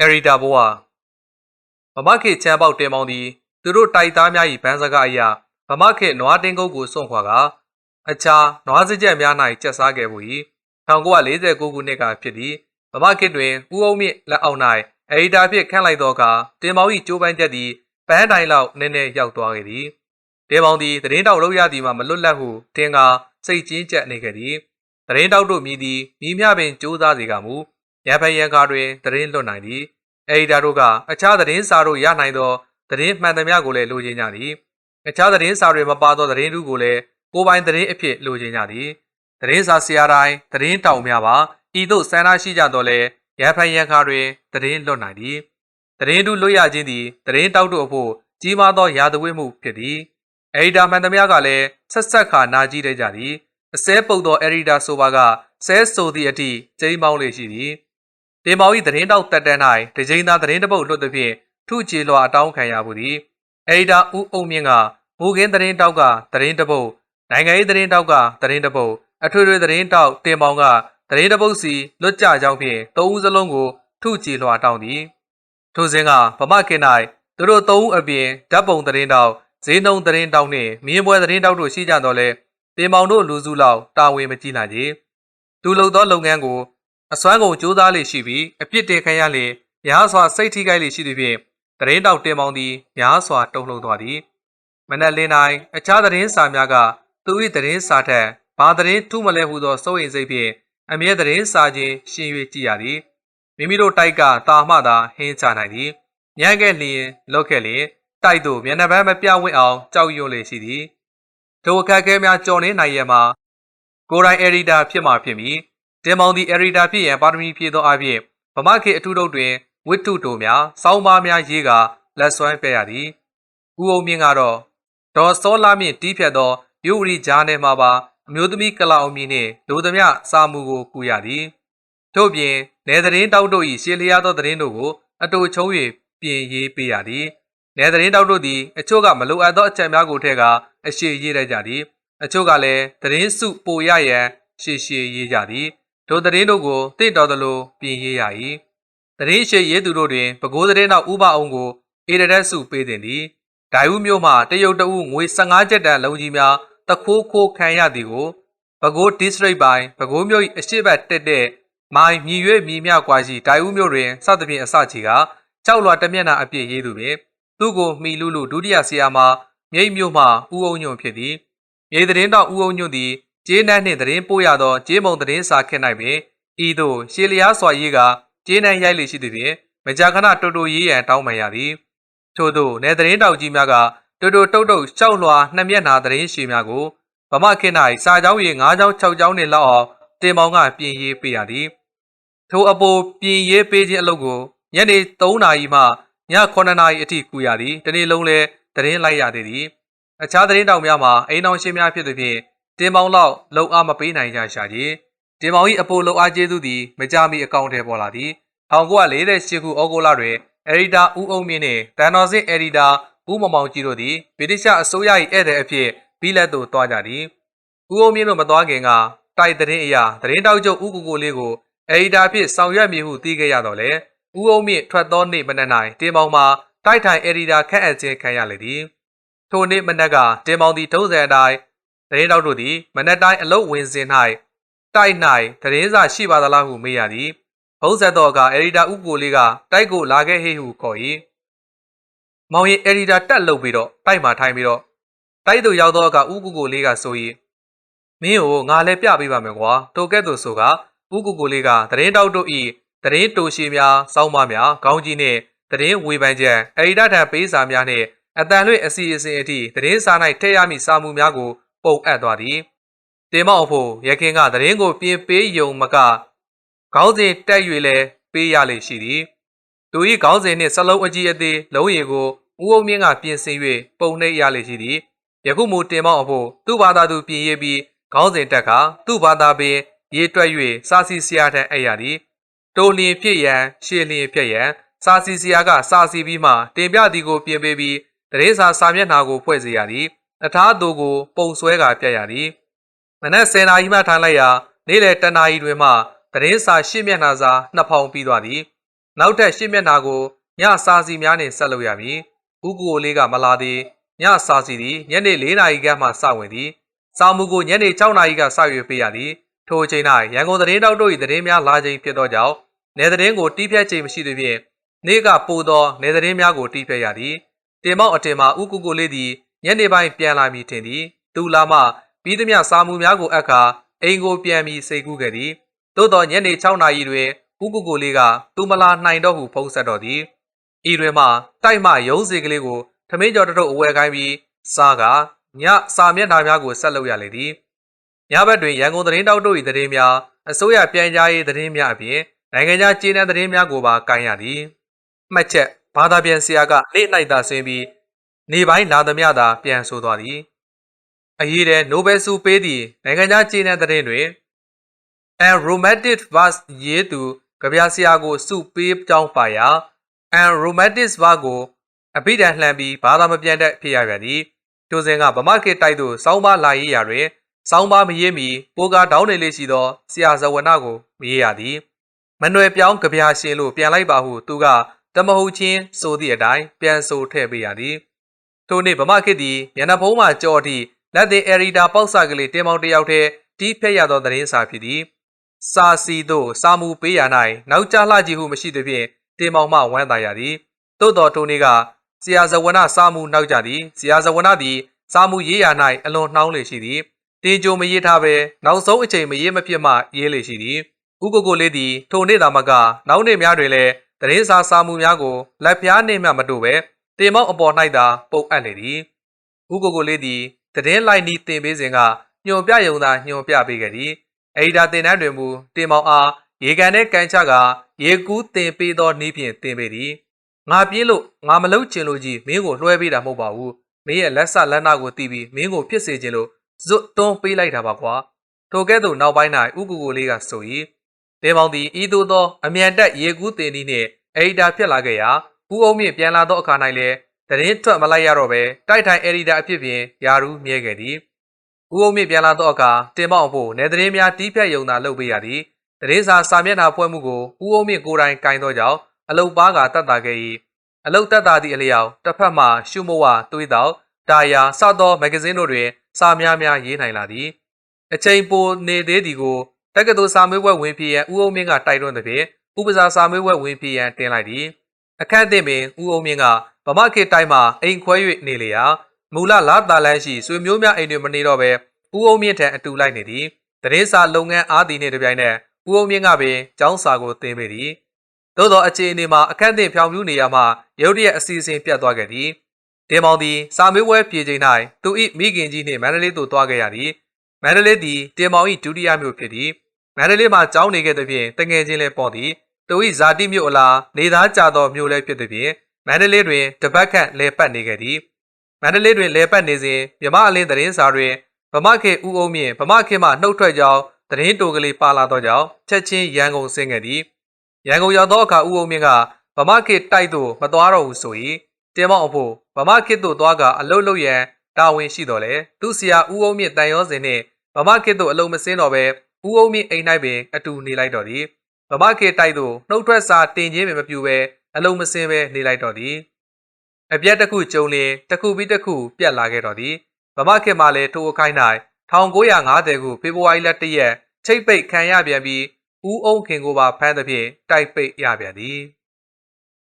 အရီတာဘိုဝဗမခေချမ်းပေါက်တင်မောင်းသည်သူတို့တိုက်သားများ၏ဗန်းစကားအရာဗမခေနွားတင်းကုတ်ကိုစွန့်ခွာကအခြားနွားစကြက်များ၌ကျက်စားခဲ့မှု၏1949ခုနှစ်ကဖြစ်သည်ဗမခေတွင်ဦးအုံမြင့်လက်အောက်၌အရီတာဖြင့်ခန့်လိုက်သောအခါတင်မောင်း၏ကျိုးပန်းချက်သည်ပန်းတိုင်လောက်နည်းနည်းရောက်သွားခဲ့သည်တင်မောင်းသည်သတင်းတောက်လောက်ရသည်မှမလွတ်လပ်ဟုတင်ကာစိတ်ချင်းကျက်နေခဲ့သည်သတင်းတောက်တို့မြည်သည်မိမျှပင်စူးစမ်းစေကမူ ရန်ဖန်ရန်ကားတွင်သတင်းလွတ်နိုင်သည်အဲဒီတာတို့ကအခြားသတင်းစာတို့ရနိုင်သောသတင်းမှန်သမျှကိုလည်းလိုချင်ကြသည်အခြားသတင်းစာတွေမပါသောသတင်းတူကိုလည်းကိုပိုင်သတင်းအဖြစ်လိုချင်ကြသည်သတင်းစာဆရာတိုင်းသတင်းတောင်များပါဤသို့စံနာရှိကြတော့လဲရန်ဖန်ရန်ကားတွင်သတင်းလွတ်နိုင်သည်သတင်းတူလွတ်ရခြင်းသည်သတင်းတောက်တို့အဖို့ကြီးမားသောရာဇဝတ်မှုဖြစ်သည်အရီတာမှန်သမျှကလည်းဆက်ဆက်ခါနာကြည့်တဲ့ကြသည်အစဲပုတ်သောအရီတာဆိုပါကဆဲဆိုသည့်အထိကျိမ်းမောင်းလေရှိသည် တင်မောင်၏သတင်းတောက်တက်တန်း၌တကြိမ်သာသတင်းတပုတ်လွတ်သည်ဖြင့်ထုချေလွှာအတောင်းခံရမှုသည်အရီတာဦးအုံမြင့်ကမူခင်းသတင်းတောက်ကသတင်းတပုတ်နိုင်ငံရေးသတင်းတောက်ကသတင်းတပုတ်အထွေထွေသတင်းတောက်တင်မောင်ကသတင်းတပုတ်စီလွတ်ကြကြောင်းဖြင့်သုံးဦးစလုံးကိုထုချေလွှာတောင်းသည်ထိုစဉ်ကဗမခင်၌သူတို့သုံးဦးအပြင်ဓာတ်ပုံသတင်းတောက်ဈေးနှုန်းသတင်းတောက်နှင့်မြင်းပွဲသတင်းတောက်တို့ရှိကြတော့လဲတင်မောင်တို့လူစုလောက်တာဝန်မကြည့်နိုင်ကြ။သူလုပ်သောလုပ်ငန်းကို အစွမ်းကုန်ကြိုးစားလေရှိပြီးအပြစ်တင်ခံရလေများစွာစိတ်ထိခိုက်လေရှိသဖြင့်တရင်တောက်တင်မောင်သည်များစွာတုံ့လှုပ်သွားသည်မနက်လင်းတိုင်းအခြားသတင်းစာများကသူ၏သတင်းစာထက်ဘာသတင်းထူးမလဲဟုသောစိုးရိမ်စိတ်ဖြင့်အမြဲသတင်းစာချင်းရှင်၍ကြည့်ရသည်မိမိတို့တိုက်ကတာမှသာဟင်းချနိုင်သည်ညံ့ခဲ့လျင်လောက်ခဲ့လျင်တိုက်သို့မျက်နှာပန်းမပြဝင့်အောင်ကြောက်ရွံ့လေရှိသည်ထိုအခက်အခဲများကြော်နေနိုင်ရမှာကိုရိုင်းအရီတာဖြစ်မှာဖြစ်မည် တင်မောင်သည်အရီတာဖြစ်ရန်ပါရမီဖြည့်သောအဖြစ်ဗမာခေအထူးတို့တွင်ဝိတ္ထုတို့များစောင်းပါးများရေးကလက်စွမ်းပြရသည်ဥအုံမြင့်ကတော့ဒေါ်စောလာမြင့်တီးဖြတ်သောယူရီဂျာနယ်မှာပါအမျိုးသမီးကလာအောင်မြင့်နှင့်လူသမျှစာမှုကိုကူရသည်ထို့ပြင်နယ်သတင်းတောက်တို့၏ရှေလျားသောသတင်းတို့ကိုအတူချုံး၍ပြင်ရေးပေးရသည်နယ်သတင်းတောက်တို့သည်အချို့ကမလိုအပ်သောအချက်များကိုထည့်ကအရှိရေးရကြသည်အချို့ကလည်းသတင်းစုပိုရရန်ရှေရှေရေးကြသည် ထိုသတင်းတို့ကိုတင့်တော်သလိုပြင်ရေးရ၏သတင်းရှိရေးသူတို့တွင်ပဲခူးသတင်းနောက်ဥပအောင်ကိုအေရရက်စုပေးတင်သည်ဒိုင်ဦးမြို့မှတရုတ်တအုပ်ငွေ15ကျပ်တန်လုံးကြီးများတခိုးခိုးခံရသည်ကိုပဲခူး district ပိုင်းပဲခူးမြို့၏အရှိတ်ဘက်တက်တဲ့မိုင်မြည်၍မြည်မြကွာရှိဒိုင်ဦးမြို့တွင်စသဖြင့်အစချီကကြောက်လွှာတမျက်နှာအပြည့်ရေးသူပင်သူ့ကိုမိလူလူဒုတိယဆရာမမြိတ်မြို့မှဦးအောင်ညွန့်ဖြစ်သည်မြေသတင်းတော်ဦးအောင်ညွန့်သည် ကျေးနန်းနှင့်သတင်းပို့ရသောကျေးမုံသတင်းစာခက်၌ပင်ဤသို့ရှေလျားစွာရေးကကျေးနန်းရိုက်လေရှိသည်ဖြင့်မကြာခဏတူတူရေးရန်တောင်းပန်ရသည်ထို့သောနယ်သတင်းတောက်ကြီးများကတူတူတုတ်တုတ်ရှောက်လွှာနှစ်မျက်နှာသတင်းရှည်များကိုဗမာခေတ်၌စာကြောင်းရေ၅ကြောင်း၆ကြောင်းနှင့်လောက်အောင်တင်မောင်ကပြင်ရေးပေးရသည်ထိုအပေါ်ပြင်ရေးပေးခြင်းအလုပ်ကိုညနေ3နာရီမှည9နာရီအထိကူရသည်တနေ့လုံးလဲသတင်းလိုက်ရသေးသည်အခြားသတင်းတောင်များမှာအိမ်တော်ရှင်များဖြစ်သည်ဖြင့် တင်ပေါင်းလောက်လုံအားမပေးနိုင်ကြရှာကြီးတင်ပေါင်း၏အပိုလုံအားကျေးဇူးသည်မကြမီအကောင့်ထဲပေါ်လာသည်1948ခုဩဂုတ်လတွင်အရီတာဦးအုံမြင့်နှင့်တန်တော်စစ်အရီတာဦးမမောင်ကြီးတို့သည်ဗြိတိရှအစိုးရ၏ဧည့်သည်အဖြစ်ဘီလက်သို့တွားကြသည်ဦးအုံမြင့်တို့မတွားခင်ကတိုက်သတင်းအရာသတင်းတောက်ချုပ်ဦးကိုကိုလေးကိုအရီတာဖြစ်ဆောင်ရွက်မည်ဟုသိခဲ့ရတော့လေဦးအုံမြင့်ထွက်သောနေ့မနက်၌တင်ပေါင်းမှာတိုက်ထိုင်အရီတာခန့်အပ်ခြင်းခံရလေသည်ထိုနေ့မနက်ကတင်ပေါင်းသည်ထုံးစံအတိုင်း သတင်းတောက်တို့သည်မနက်တိုင်းအလုတ်ဝင်စဉ်၌တိုက်၌သတင်းစာရှိပါသလားဟုမေးရသည်ဘုံဆက်တော်ကအရီတာဥကိုလေးကတိုက်ကိုလာခဲ့ဟေဟုခေါ်၏မောင်ရင်အရီတာတက်လုတ်ပြီးတော့တိုက်မှာထိုင်ပြီးတော့တိုက်သူရောက်တော့ကဥကိုကိုလေးကဆို၏မင်းကိုငါလည်းပြပေးပါမယ်ကွာတိုကဲ့သို့ဆိုကဥကိုကိုလေးကသတင်းတောက်တို့ဤသတင်းတိုရှည်များစောင်းမများခေါင်းကြီးနှင့်သတင်းဝေဖန်ချက်အရီတာထံပေးစာများနှင့်အတန်လွင့်အစီအစဉ်အထိသတင်းစာ၌ထည့်ရမည့်စာမှုများကို ပုံအပ်သွားသည်တင်မောက်ဖို့ရခင်ကသတင်းကိုပြင်ပေးယုံမကခေါင်းစဉ်တက်၍လဲပေးရလေရှိသည်သူ၏ခေါင်းစဉ်နှင့်စလုံးအကြီးအသေးလုံးရည်ကိုဦးအုံမြင့်ကပြင်ဆင်၍ပုံနှိပ်ရလေရှိသည်ယခုမူတင်မောက်အဖို့သူ့ဘာသာသူပြင်ရေးပြီးခေါင်းစဉ်တက်ကသူ့ဘာသာပင်ရေးတွက်၍စာစီဆရာထံအပ်ရသည်တိုလျင်ဖြစ်ရန်ရှည်လျင်ဖြစ်ရန်စာစီဆရာကစာစီပြီးမှတင်ပြသည်ကိုပြင်ပေးပြီးတရေစာစာမျက်နှာကိုဖွဲ့စေရသည် အထားသူကို ပုံဆွဲကပြရသည်မနက်10နာရီမှထိုင်လိုက်ရာနေ့လယ်10နာရီတွင်မှသတင်းစာရှင်းမျက်နှာစာနှစ်ဖောင်ပြီးသွားသည်နောက်ထပ်ရှစ်မျက်နှာကိုညစာစီများနှင့်ဆက်လုပ်ရမည်ဥကိုလေးကမလာသည်ညစာစီသည်ညနေ၄နာရီခန့်မှစဝင်သည်စာမှုကိုညနေ6နာရီကစရွေပေးရသည်ထိုအချိန်၌ရန်ကုန်သတင်းတောက်တို့၏သတင်းများလာချိန်ဖြစ်သောကြောင့်နယ်သတင်းကိုတီးဖြတ်ချိန်မရှိသဖြင့်နေ့ကပိုသောနယ်သတင်းများကိုတီးဖြတ်ရသည်တင်မောက်အတင်မှာဥကိုကိုလေးသည် ညနေပိုင်းပြန်လာမည်ထင်သည်သူလာမှပြီးသမျှစာမှုများကိုအပ်ခါအိမ်ကိုပြန်ပြီးစိတ်ကူးခဲ့သည်သို့သောညနေ6နာရီတွင်ဥကိုကိုလေးကသူမလာနိုင်တော့ဟုဖုံးဆက်တော်သည်ဤတွင်မှတိုက်မှရုံးစီကလေးကိုထမင်းကျော်တထုပ်အဝယ်ခိုင်းပြီးစားကညစာမျက်နှာများကိုဆက်လုပ်ရလေသည်ညဘက်တွင်ရန်ကုန်သတင်းတောက်တို့၏သတင်းများအစိုးရပြန်ကြားရေးသတင်းများအပြင်နိုင်ငံခြားကျေးနံသတင်းများကိုပါကိုင်းရသည်မှတ်ချက်ဘာသာပြန်ဆရာကနေ့၌သာဆင်းပြီး နေပိုင်းလာသမျှသာပြန်ဆိုသွားသည်အရေးတဲ့နိုဘယ်ဆုပေးသည့်နိုင်ငံခြားကျေးနံသတင်းတွင် and romantic verse ရေးသူကြပြဆရာကိုစုပေးကြောင်းပါရာ and romantic verse ကိုအဘိဓမ္မာလှမ်းပြီးဘာသာမပြန်တဲ့ဖြစ်ရပြန်သည်ကျိုးစင်ကဗမာခေတ်တိုက်သို့စောင်းပါလာရေးရာတွင်စောင်းပါမရေးမီပိုကာတောင်းနေလေးရှိသောဆရာဇဝနကိုမရေးရသည်မနွယ်ပြောင်းကြပြရှင်လို့ပြန်လိုက်ပါဟုသူကတမဟုတ်ချင်းဆိုသည့်အတိုင်းပြန်ဆိုထည့်ပေးရသည် ထို့နေ့ဗမာခေတ်သည်မျက်နှာဖုံးမှကြော်အထိလက်သည်အရီတာပေါက်ဆကလေးတင်မောင်တယောက်တည်းတီးဖက်ရသောသတင်းစာဖြစ်သည်စာစီသို့စာမူပေးရ၌နောက်ကျလှကြည့်ဟုမရှိသဖြင့်တင်မောင်မှဝမ်းသာရသည်သို့တော်ထိုနေ့ကဆရာဇဝနစာမူနောက်ကြသည်ဆရာဇဝနသည်စာမူရေးရာ၌အလွန်နှောင်းလေရှိသည်တင်ကြိုမရေးထားဘဲနောက်ဆုံးအချိန်မရေးမဖြစ်မှရေးလေရှိသည်ဥကိုကိုလေးသည်ထိုနေ့သာမကနောက်နေ့များတွင်လည်းသတင်းစာစာမူများကိုလက်ပြားနှင့်မှမတို့ပဲ တင်မောက်အပေါ်၌သာပုတ်အပ်လေသည်ဥကိုကိုလေးသည်သတင်းလိုက်နီးတင်ပေးစဉ်ကညွန်ပြယုံသာညွန်ပြပေးခဲ့သည်အီဒါတင်တန်းတွင်မူတင်မောင်အားရေကန်နဲ့ကန်ချကရေကူးတင်ပေးသောနည်းဖြင့်တင်ပေးသည်ငါပြေးလို့ငါမလုံးချင်လို့ကြီးမင်းကိုလွှဲပေးတာမဟုတ်ပါဘူးမင်းရဲ့လက်ဆလက်နာကိုတီးပြီးမင်းကိုဖြစ်စေခြင်းလို့ဇွတ်တွန်းပေးလိုက်တာပါကွာထိုကဲ့သို့နောက်ပိုင်း၌ဥကူကိုလေးကဆို၏တင်မောင်သည်ဤသို့သောအမြန်တက်ရေကူးတင်သည်နှင့်အီဒါဖြစ်လာခဲ့ရာ ဦးအောင်မြင့်ပြန်လာသောအခါ၌လည်းတရင်ထွက်မလိုက်ရတော့ပဲတိုက်ထိုင်အီဒါအဖြစ်ဖြင့်ယာရူးမြဲခဲ့သည်ဦးအောင်မြင့်ပြန်လာသောအခါတင်မောင်ဖို့နေသတင်းများတီးဖြတ်ယုံသာလုပ်ပေးရသည်တရင်စာစာမျက်နှာဖွဲ့မှုကိုဦးအောင်မြင့်ကိုယ်တိုင်ကင်သောကြောင့်အလုတ်ပါးကတတ်တာခဲ့၏အလုတ်တက်တာသည့်အလျောက်တစ်ဖက်မှရှုမဝသွေးတော့တာယာစသောမဂ္ဂဇင်းတို့တွင်စာများများရေးနိုင်လာသည်အချိန်ပိုနေသေးသည်ကိုတက္ကသိုလ်စာမေးပွဲဝင်ဖြစ်ရန်ဦးအောင်မြင့်ကတိုက်တွန်းသည်ဖြင့်ဥပစာစာမေးပွဲဝင်ဖြစ်ရန်တင်လိုက်သည် အခန့်အသင့်ပင်ဦးအောင်မြင့်ကဗမာခေတ်တိုင်းမှာအိမ်ခွဲ၍နေလေရာမူလလာတာလန်းရှိဆွေမျိုးများအိမ်တွင်မနေတော့ဘဲဦးအောင်မြင့်ထံအတူလိုက်နေသည်တရေစာလုပ်ငန်းအားသည်နှင့်တပြိုင်နက်ဦးအောင်မြင့်ကပင်ကျောင်းစာကိုသင်ပေသည်သို့သောအခြေအနေမှာအခန့်အသင့်ဖြောင်ပြူနေရမှရုတ်တရက်အစီအစဉ်ပြတ်သွားခဲ့သည်တင်မောင်သည်စာမေးပွဲပြေချိန်၌သူ၏မိခင်ကြီးနှင့်မန္တလေးသို့သွားခဲ့ရသည်မန္တလေးသည်တင်မောင်၏ဒုတိယမြို့ဖြစ်သည်မန္တလေးမှာကျောင်းနေခဲ့သဖြင့်တငယ်ချင်းလည်းပေါ်သည် သူ၏ဇာတိမြို့အလားနေသားကြသောမြို့လည်းဖြစ်သဖြင့်မန္တလေးတွင်တပတ်ခန့်လဲပတ်နေခဲ့သည်မန္တလေးတွင်လဲပတ်နေစဉ်မြမအလင်းသတင်းစာတွင်ဗမာခေဦးအုံးမြင့်ဗမာခေမှနှုတ်ထွက်ကြောင်းသတင်းတိုကလေးပါလာသောကြောင့်ချက်ချင်းရန်ကုန်ဆင်းခဲ့သည်ရန်ကုန်ရောက်သောအခါဦးအုံးမြင့်ကဗမာခေတိုက်သို့မသွားတော့ဘူးဆို၏တင်မောင်အဖို့ဗမာခေသို့သွားကအလုတ်လုတ်ရန်တာဝန်ရှိတော်လဲသူဆရာဦးအုံးမြင့်တန်ရောစင်နှင့်ဗမာခေသို့အလုံးမစင်းတော့ပဲဦးအုံးမြင့်အိမ်၌ပင်အတူနေလိုက်တော်သည် ဗမာခေတိုက်သို့နှုတ်ထွက်စာတင်ခြင်းပင်မပြုဘဲအလုံးမစင်းပဲနေလိုက်တော်သည်အပြက်တစ်ခုကျုံလင်တစ်ခုပြီးတစ်ခုပြတ်လာခဲ့တော်သည်ဗမာခေမှလည်းထိုအခိုင်း၌1950ခုဖေဖော်ဝါရီလ1ရက်ချိတ်ပိတ်ခံရပြန်ပြီးဦးအုံးခင်ကိုပါဖမ်းသဖြင့်တိုက်ပိတ်ရပြန်သည်